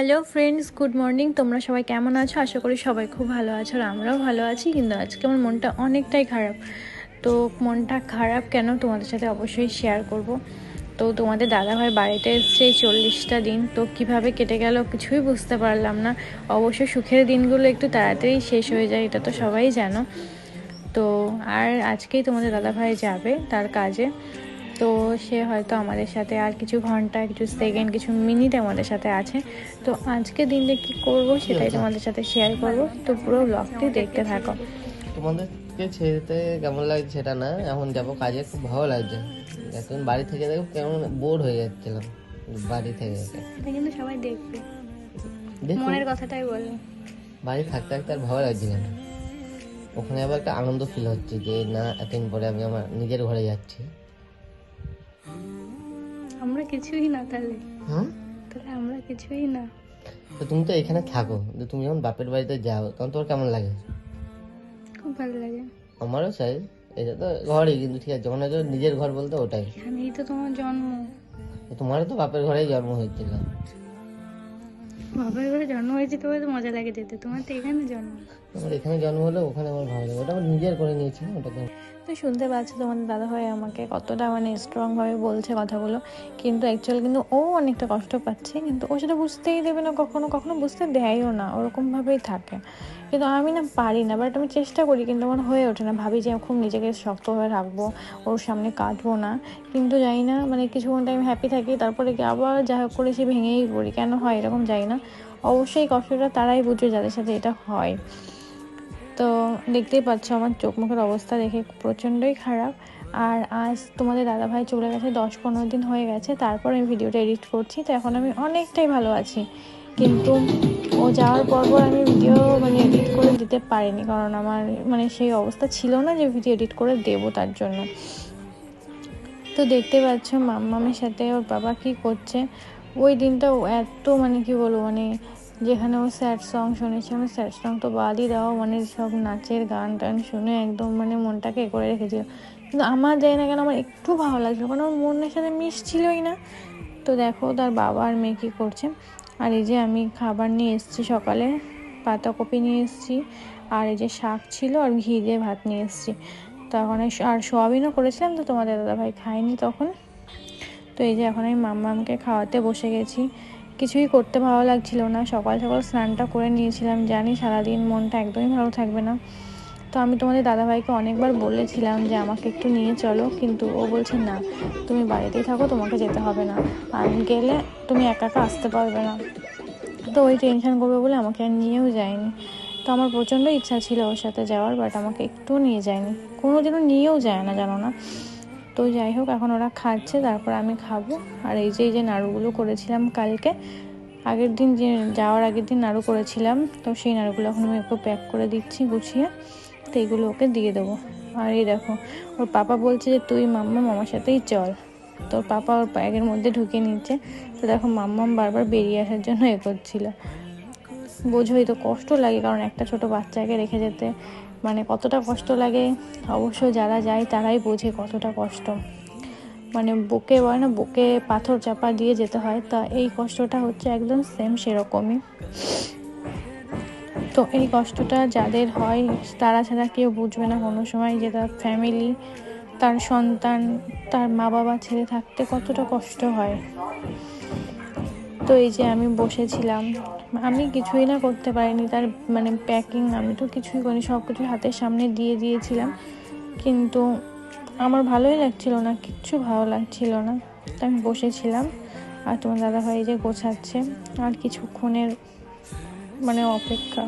Hello friends good morning তোমরা সবাই কেমন আছো? আশা করি সবাই খুব ভালো আছো আর আমরাও ভালো আছি। কিন্তু আজকে আমার মনটা অনেকটাই খারাপ। তো মনটা খারাপ কেন? তোমাদের সাথে অবশ্যই শেয়ার করব। তো তোমাদের দাদাভাই বাড়িতে এসছে চল্লিশটা দিন। তো কীভাবে কেটে গেল কিছুই বুঝতে পারলাম না। অবশ্য সুখের দিনগুলো একটু তাড়াতাড়ি শেষ হয়ে যায়, এটা তো সবাই জানো। তো আর আজকেই তোমাদের দাদাভাই যাবে তার কাজে। তো সে হয়তো আমাদের সাথে আর কিছু ঘণ্টা কিছু সেকেন্ড কিছু মিনিট আমাদের সাথে আছে। তো আজকে দিনটা কি করব সেটাই তোমাদের সাথে শেয়ার করব। তো পুরো ব্লগটি দেখতে থাকো। তোমাদেরকে ছেড়েতে কেমন লাগছে সেটা না এখন যাব কাজে খুব ভালো লাগছে। এখন বাড়ি থেকে দেখো কেমন বোর হয়ে যাচ্ছিলাম বাড়ি থেকে। কিন্তু সবাই দেখবে। দেখো মনের কথাটাই বলো। বাড়ি থাকতে থাকতে আর ভালো লাগছিল না। ওখানে আবার একটা আনন্দ ফিল হচ্ছে যে না এতদিন পরে আমি আমার নিজের ঘরে যাচ্ছি। আমরা কিছুই না তাহলে। হ্যাঁ তাহলে আমরা কিছুই না। তো তুমি তো এখানে থাকো তো তুমি যখন বাপের বাড়িতে যাও তখন তোমার কেমন লাগে? খুব ভালো লাগে। আমারও চাই এটা তো ঘরই কিন্তু ঠিক আছে যখন নিজের ঘর বলতে ওটাই। এখানেই তো তোমার জন্ম। তোমারও তো বাপের ঘরেই জন্ম হয়েছিল। বাবার ঘরে জন্ম হয়েছে তবে তো মজা লাগে যেতে। তোমার তো এখানে জন্ম। আমার এখানে জন্ম হলে ওখানে আমার ভালো লাগে। ওটা আমার নিজের করে নিয়েছি ওটা তো শুনতে পাচ্ছ তোমাদের দাদা ভাই আমাকে কতটা মানে স্ট্রংভাবে বলছে কথাগুলো। কিন্তু অ্যাকচুয়ালি কিন্তু ও অনেকটা কষ্ট পাচ্ছে, কিন্তু ও সেটা বুঝতেই দেবে না, কখনো কখনো বুঝতে দেয়ও না, ওরকমভাবেই থাকে। কিন্তু আমি না পারি না বাট আমি চেষ্টা করি, কিন্তু আমার হয়ে ওঠে না। ভাবি যে খুব নিজেকে শক্তভাবে রাখব, ওর সামনে কাটবো না। কিন্তু জানি না মানে কিছুক্ষণ টাইম হ্যাপি থাকি, তারপরে কি আবার যা হোক করে সে ভেঙেই পড়ি, কেন হয় এরকম যাই না। অবশ্যই কষ্টটা তারাই বুঝবে যাদের সাথে এটা হয়। তো দেখতেই পাচ্ছ আমার চোখ মুখের অবস্থা দেখে প্রচণ্ডই খারাপ। আর আজ তোমাদের দাদাভাই চলে গেছে, দশ পনেরো দিন হয়ে গেছে, তারপর আমি ভিডিওটা এডিট করছি, তো এখন আমি অনেকটাই ভালো আছি। কিন্তু ও যাওয়ার পর পর আমি ভিডিও মানে এডিট করে দিতে পারিনি, কারণ আমার মানে সেই অবস্থা ছিল না যে ভিডিও এডিট করে দেবো তার জন্য। তো দেখতে পাচ্ছ মাম্মামের সাথে ওর বাবা কি করছে। ওই দিনটা এত মানে কি বলব মানে যেখানে ও স্যাড সং শুনেছি, আমি স্যাড সং তো বাদই দেওয়া মানে সব নাচের গান টান শুনে একদম মানে মনটাকে এ করে রেখেছিল। কিন্তু আমার যাই না কেন আমার একটু ভালো লাগছিল, কারণ ওর মনের সাথে মিশছিলই না। তো দেখো তার বাবা আর মেয়ে কী করছে। আর এই যে আমি খাবার নিয়ে এসেছি সকালে, পাতাকপি নিয়ে এসেছি, আর এই যে শাক ছিল আর ঘি দিয়ে ভাত নিয়ে এসেছি। তখন আর সোয়াবিনও করেছিলাম তো তোমাদের দাদাভাই খায়নি তখন। তো এই যে এখন আমি মাম্মামকে খাওয়াতে বসে গেছি। কিছুই করতে ভালো লাগছিল না। সকাল সকাল স্নানটা করে নিয়েছিলাম, জানি সারাদিন মনটা একদমই ভালো থাকবে না। তো আমি তোমাদের দাদাভাইকে অনেকবার বলেছিলাম যে আমাকে একটু নিয়ে চলো, কিন্তু ও বলছে, না, তুমি বাড়িতেই থাকো, তোমাকে যেতে হবে না। আর গেলে তুমি একা একা আসতে পারবে না। তো ওই টেনশন করবে বলে আমাকে আর নিয়েও যায়নি। তো আমার প্রচণ্ড ইচ্ছা ছিল ওর সাথে যাওয়ার বাট আমাকে একটুও নিয়ে যায়নি। কোনো দিনও নিয়েও যায় না, জানো না। তো যাই হোক, এখন ওরা খাচ্ছে, তারপর আমি খাব। আর এই যে এই যে নাড়ুগুলো করেছিলাম কালকে, আগের দিন যে, যাওয়ার আগের দিন নাড়ু করেছিলাম, তো সেই নাড়ুগুলো এখন আমি একটু প্যাক করে দিচ্ছি, গুছিয়ে, তো এইগুলো ওকে দিয়ে দেবো। আর এই দেখো, ওর পাপা বলছে যে, তুই মাম্মা, মামার সাথেই চল। তোর পাপা ওর ব্যাগের মধ্যে ঢুকে নিচ্ছে। তো দেখো, মাম্মাম বারবার বেরিয়ে আসার জন্য এ করছিল। বোঝোই তো কষ্ট লাগে, কারণ একটা ছোট বাচ্চাকে রেখে যেতে। মানে কতটা কষ্ট লাগে অবশ্য যারা যায় তারাই বোঝে কতটা কষ্ট। মানে বুকে বলে না, বুকে পাথর চাপা দিয়ে যেতে হয়, তা এই কষ্টটা হচ্ছে একদম সেম সেরকমই। তো এই কষ্টটা যাদের হয়, তারা ছাড়া কেউ বুঝবে না কোনো সময় যে তার ফ্যামিলি তার সন্তান, তার মা বাবা ছেড়ে থাকতে কতটা কষ্ট হয়। তো এই যে আমি বসেছিলাম, আমি কিছুই না করতে পারিনি, তার মানে প্যাকিং আমি তো কিছুই করিনি সব কিছু হাতের সামনে দিয়ে দিয়েছিলাম। কিন্তু আমার ভালোই লাগছিল না, কিচ্ছু ভালো লাগছিল না। তো আমি বসেছিলাম, আর তোমার দাদাভাই এই যে গোছাচ্ছে, আর কিছুক্ষণের মানে অপেক্ষা।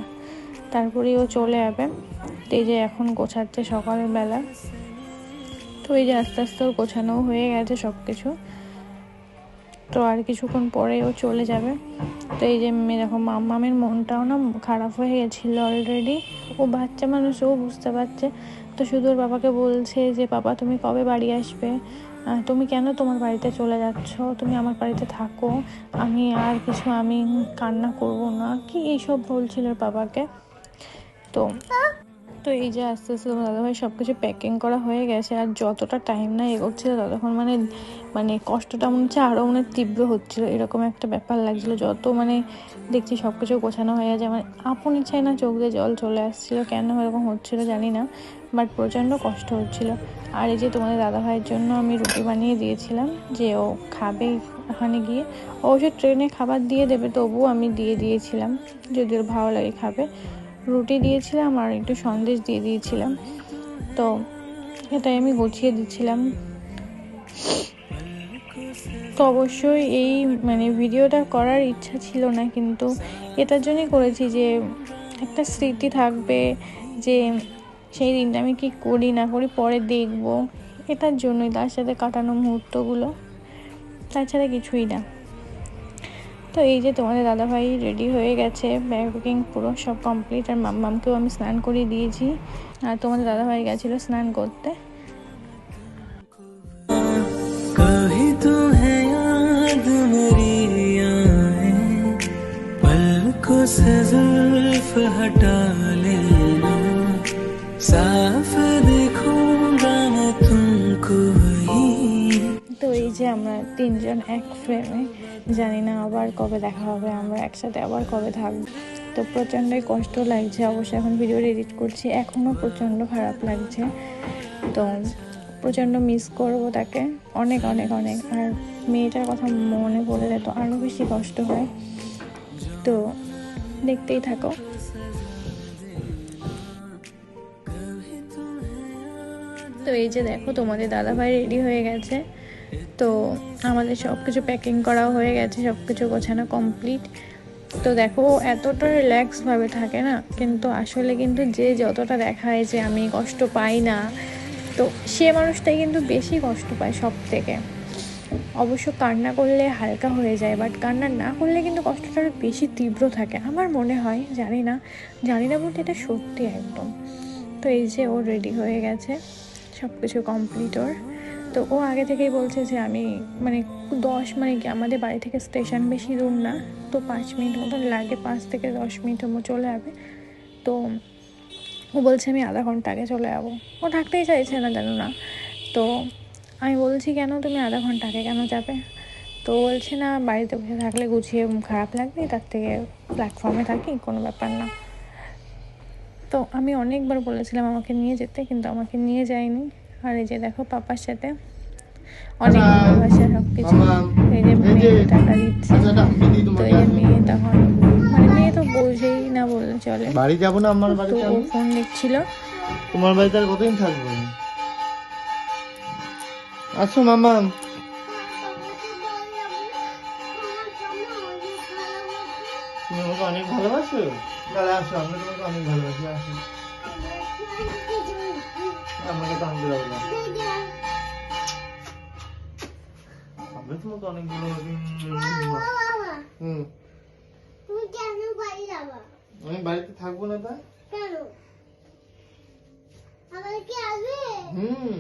তারপরেই ও চলে যাবে, তো এই যে এখন গোছাচ্ছে সকালবেলা। তো এই যে আস্তে আস্তে গোছানো হয়ে গেছে সব কিছু তো আর কিছুক্ষণ পরে ও চলে যাবে। তো এই যে দেখো মামের মনটাও না খারাপ হয়ে গেছিল অলরেডি ও বাচ্চা মানুষ, ও বুঝতে পারছে। তো শুধু ওর বাবাকে বলছে যে, বাবা, তুমি কবে বাড়ি আসবে? তুমি কেন তোমার বাড়িতে চলে যাচ্ছ? তুমি আমার বাড়িতে থাকো। আমি আর কিছু, আমি কান্না করব না। কি এইসব বলছিল বাবাকে। তো তো এই যে আস্তে আস্তে তোমার দাদাভাই সব কিছু প্যাকিং করা হয়ে গেছে আর যতটা টাইম না এগোচ্ছিল ততক্ষণ মানে মানে কষ্টটা মনে হচ্ছে আরও মানে তীব্র হচ্ছিল। এরকম একটা ব্যাপার লাগছিল। যত মানে দেখছি সব কিছু গোছানো হয়ে গেছে মানে আপন ইচ্ছায় না চোখ দিয়ে জল চলে আসছিল। কেন এরকম হচ্ছিল জানি না বাট প্রচণ্ড কষ্ট হচ্ছিল। আর এই যে তোমাদের দাদাভাইয়ের জন্য আমি রুটি বানিয়ে দিয়েছিলাম, যে ও খাবে ওখানে গিয়ে। অবশ্য ট্রেনে খাবার দিয়ে দেবে, তবুও আমি দিয়ে দিয়েছিলাম। যদি ওর ভালো লাগে খাবে। রুটি দিয়েছিলাম আর একটু সন্দেশ দিয়ে দিয়েছিলাম। তো এটাই আমি গুছিয়ে দিচ্ছিলাম। তো অবশ্যই এই মানে ভিডিওটা করার ইচ্ছা ছিল না, কিন্তু এটার জন্যই করেছি যে একটা স্মৃতি থাকবে যে সেই দিনটা আমি কি করি, না করি পরে দেখব। এটার জন্যই তার সাথে কাটানো মুহূর্তগুলো। তাছাড়া কিছুই না। তো এই যে তোমাদের দাদাভাই রেডি হয়ে গেছে ব্যাগ বুকিং পুরো সব কমপ্লিট আর মাম্মামকেও আমি স্নান করিয়ে দিয়েছি আর তোমাদের দাদাভাই গেছিলো স্নান করতে कभी तुम्हें याद मेरी आए पलकों से जुल्फ हटा लेना साफ देखूंगा मैं तुमको ही তো এই যে আমরা তিনজন এক ফ্রেমে জানি না আবার কবে দেখা হবে, আমরা একসাথে আবার কবে থাকব। তো প্রচণ্ডই কষ্ট লাগছে, অবশ্যই এখন ভিডিও এডিট করছি এখনও প্রচণ্ড খারাপ লাগছে। তো প্রচণ্ড মিস করব তাকে, অনেক অনেক অনেক। আর মেয়েটার কথা মনে পড়লে তো আরও বেশি কষ্ট হয়। তো দেখতেই থাকো। তো এই যে দেখো, তোমাদের দাদাভাই রেডি হয়ে গেছে। তো আমাদের সব কিছু প্যাকিং করাও হয়ে গেছে সব কিছু গোছানো কমপ্লিট তো দেখো এতটা রিল্যাক্সভাবে থাকে না, কিন্তু আসলে কিন্তু যে যতটা দেখায় যে আমি কষ্ট পাই না, তো সে মানুষটাই কিন্তু বেশি কষ্ট পায় সব থেকে অবশ্য কান্না করলে হালকা হয়ে যায় বাট কান্না না করলে কিন্তু কষ্টটা আরও বেশি তীব্র থাকে। আমার মনে হয়, জানি না জানি না বলতে এটা সত্যি একদম। তো এই যে ও রেডি হয়ে গেছে। সব কিছু কমপ্লিট ওর। তো ও আগে থেকেই বলছে যে আমি মানে দশ মানে কি আমাদের বাড়ি থেকে স্টেশন বেশি দূর না, তো পাঁচ মিনিট মতন লাগে, পাঁচ থেকে দশ মিনিট চলে যাবে। তো ও বলছে আমি আধা ঘণ্টা আগে চলে যাব। ও থাকতেই চাইছে না জানো না। তো আমি বলছি, কেন তুমি আধা ঘণ্টা আগে কেন যাবে? তো বলছে, না, বাড়িতে বসে থাকলে গুছিয়ে খারাপ লাগবে, তার থেকে প্ল্যাটফর্মে থাকি, কোনো ব্যাপার না। তো আমি অনেকবার বলেছিলাম আমাকে নিয়ে যেতে কিন্তু আমাকে নিয়ে যায়নি। আর এই যে দেখো পাপার সাথে অনেক ভালোবাসা সব কিছু এই যে মেয়ে টাকা দিচ্ছে। তো এই মেয়ে তখন মানে মেয়ে তো বোঝেই না বলে চলে। বাড়ি যাব না আমার বাড়িতে ও ফোন দেখছিল। তোমার বাড়িতে আর কতদিন থাকব? আসো মামা। ভালোবাসো? তাহলে আসো আমি তোমাকে অনেক ভালোবাসি আসো। আমাকে তো আনতে যাব না আমি তোমাকে অনেক ভালোবাসি হুম তুমি কেন বাড়ি যাবা আমি বাড়িতে থাকব না তা? কেন? আবার কি আসবে? হুম।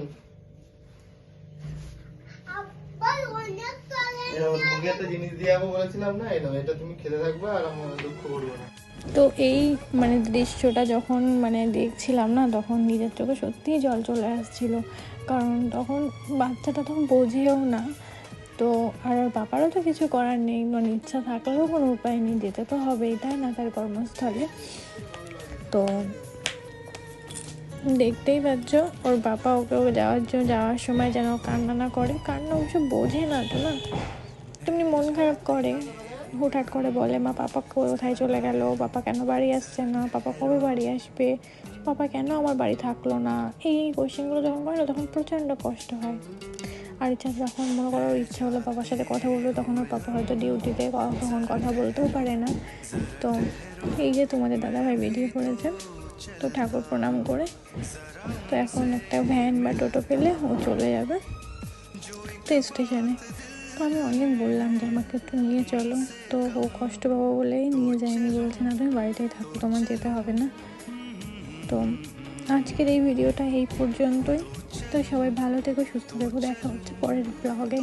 একটা জিনিস দিয়ে বলেছিলাম না? এটা তুমি খেতে থাকবে আর দুঃখ না। তো এই মানে দৃশ্যটা যখন মানে দেখছিলাম না, তখন নিজের চোখে সত্যিই জল চলে আসছিল। কারণ তখন বাচ্চাটা তখন বোঝেও না। তো আর ওর বাবারও তো কিছু করার নেই মানে ইচ্ছা থাকলেও কোনো উপায় নেই, যেতে তো হবেই, তাই না তার কর্মস্থলে? তো দেখতেই পাচ্ছ, ওর বাবা ওকে যাওয়ার জন্য, যাওয়ার সময় যেন কান্না না করে। কান্না অবশ্য বোঝে না তো না? তেমনি মন খারাপ করে। হুটহাট করে বলে, মা, পাপা কোথায় চলে গেল? পাপা কেন বাড়ি আসছে না? পাপা কবে বাড়ি আসবে? পাপা কেন আমার বাড়ি থাকল না? এই কোশ্চেনগুলো যখন করে না তখন প্রচণ্ড কষ্ট হয়। আর ইচ্ছা, যখন মনে করো ওর ইচ্ছা হলো পাপার সাথে কথা বলবে, তখন ওর পাপা হয়তো ডিউটিতে তখন কথা বলতেও পারে না। তো এই যে তোমাদের দাদাভাই বেরিয়ে পড়েছে, তো ঠাকুর প্রণাম করে, তো এখন একটা ভ্যান বা টোটো পেলে ও চলে যাবে। তো স্টেশনে তো আমি অনেক বললাম যে, আমাকে একটু নিয়ে চলো। তো ও কষ্ট পাবো বলেই নিয়ে যায়নি। বলছে, না, তুমি বাড়িতেই থাকো, তোমার যেতে হবে না। তো আজকের এই ভিডিওটা এই পর্যন্তই। তো সবাই ভালো থেকো, সুস্থ থেকো। দেখা হচ্ছে পরের ব্লগে